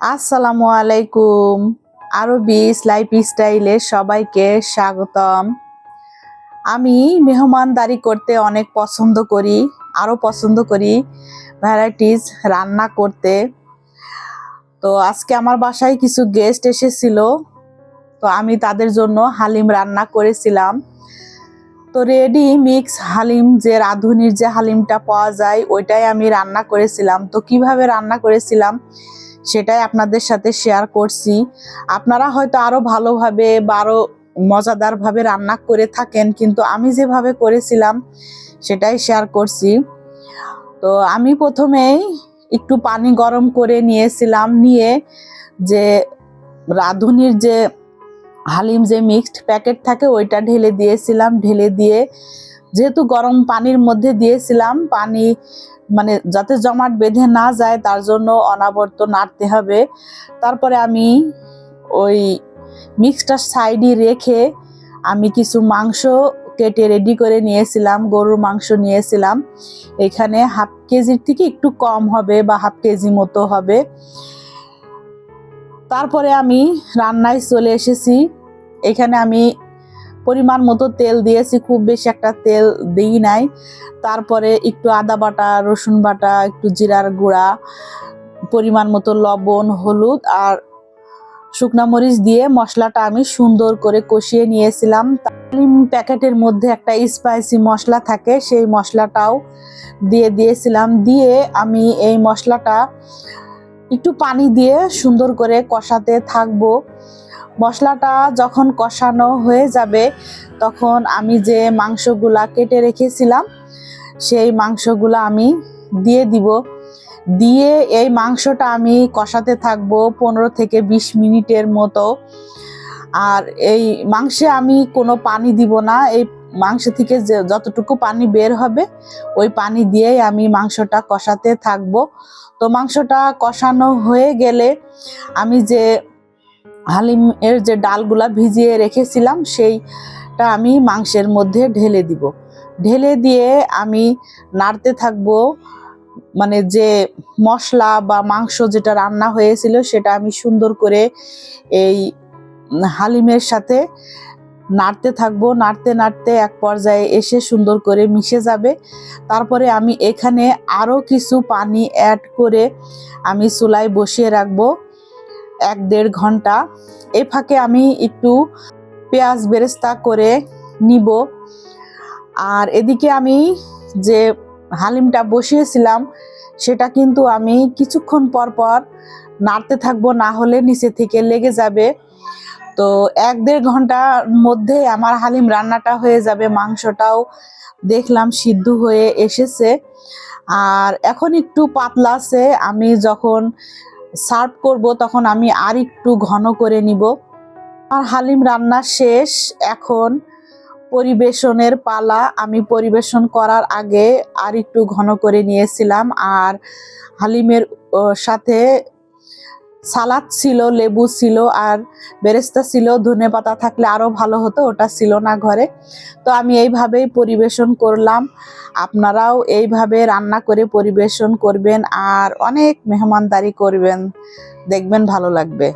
আসসালামু আলাইকুম। আরবি লাইফ স্টাইলে সবাইকে স্বাগতম। আমি মেহমানদারি করতে অনেক পছন্দ করি, আরও পছন্দ করি ভ্যারাইটিস রান্না করতে। তো আজকে আমার বাসায় কিছু গেস্ট এসেছিল, তো আমি তাদের জন্য হালিম রান্না করেছিলাম। তো রেডি মিক্স হালিম, যে রাঁধুনির যে হালিমটা পাওয়া যায়, ওইটাই আমি রান্না করেছিলাম। তো কীভাবে রান্না করেছিলাম সেটাই আপনাদের সাথে শেয়ার করছি। আপনারা হয়তো আরও ভালোভাবে বা আরও মজাদারভাবে রান্না করে থাকেন, কিন্তু আমি যেভাবে করেছিলাম সেটাই শেয়ার করছি। তো আমি প্রথমেই একটু পানি গরম করে নিয়েছিলাম, নিয়ে যে রাঁধুনির যে হালিম যে মিক্সড প্যাকেট থাকে ওইটা ঢেলে দিয়েছিলাম, ঢেলে দিয়ে যেহেতু গরম পানির মধ্যে দিয়েছিলাম, পানি মানে যাতে জমাট বেঁধে না যায় তার জন্য অনাবর্ত নাড়তে হবে। তারপরে আমি ওই মিক্সটা সাইডে রেখে আমি কিছু মাংস কেটে রেডি করে নিয়েছিলাম, গরুর মাংস নিয়েছিলাম। এখানে হাফ কেজির থেকে একটু কম হবে বা হাফ কেজি মতো হবে। তারপরে আমি রান্নায় চলে এসেছি। এখানে আমি পরিমাণ মতো তেল দিয়েছি, খুব বেশি একটা তেল দিই নাই। তারপরে একটু আদা বাটা, রসুন বাটা, একটু জিরার গুঁড়া, পরিমাণ মতো লবণ, হলুদ আর শুকনা মরিচ দিয়ে মশলাটা আমি সুন্দর করে কষিয়ে নিয়েছিলাম। তালিম প্যাকেটের মধ্যে একটা স্পাইসি মশলা থাকে, সেই মশলাটাও দিয়ে দিয়েছিলাম। দিয়ে আমি এই মশলাটা একটু পানি দিয়ে সুন্দর করে কষাতে থাকব। মশলাটা যখন কষানো হয়ে যাবে, তখন আমি যে মাংসগুলা কেটে রেখেছিলাম, সেই মাংসগুলো আমি দিয়ে দিব। দিয়ে এই মাংসটা আমি কষাতে থাকব পনেরো থেকে বিশ মিনিটের মতো। আর এই মাংসে আমি কোনো পানি দিব না, এই মাংস থেকে যে যতটুকু পানি বের হবে, ওই পানি দিয়েই আমি মাংসটা কষাতে থাকব। তো মাংসটা কষানো হয়ে গেলে আমি যে হালিম এর যে ডালগুলা ভিজিয়ে রেখেছিলাম, সেইটা আমি মাংসের মধ্যে ঢেলে দিব। ঢেলে দিয়ে আমি নাড়তে থাকব মানে যে মশলা বা মাংস যেটা রান্না হয়েছিল, সেটা আমি সুন্দর করে এই হালিমের সাথে নাড়তে থাকব, নাড়তে নাড়তে এক পর্যায়ে এসে সুন্দর করে মিশে যাবে। তারপরে আমি এখানে আরও কিছু পানি অ্যাড করে আমি চুলায় বসিয়ে রাখব এক দেড় ঘণ্টা। এ ফাঁকে আমি একটু পেঁয়াজ বেরেস্তা করে নিব। আর এদিকে আমি যে হালিমটা বসিয়েছিলাম, সেটা কিন্তু আমি কিছুক্ষণ পর পর নাড়তে থাকব, না হলে নিচে থেকে লেগে যাবে। তো এক দেড় ঘণ্টার মধ্যে আমার হালিম রান্নাটা হয়ে যাবে, মাংসটাও দেখলাম সিদ্ধ হয়ে এসেছে। আর এখন একটু পাতলা আছে, আমি যখন সার্ভ করব তখন আমি আর একটু ঘন করে নিব। আর হালিম রান্না শেষ, এখন পরিবেশনের পালা। আমি পরিবেশন করার আগে আর একটু ঘন করে নিয়েছিলাম, আর হালিমের সাথে সালাদ ছিল, লেবু ছিল আর বেরেস্তা ছিল। ধনে পাতা থাকলে আরও ভালো হতো, ওটা ছিল না ঘরে। তো আমি এইভাবেই পরিবেশন করলাম। আপনারাও এইভাবে রান্না করে পরিবেশন করবেন আর অনেক মেহমানদারি করবেন। দেখবেন ভালো লাগবে।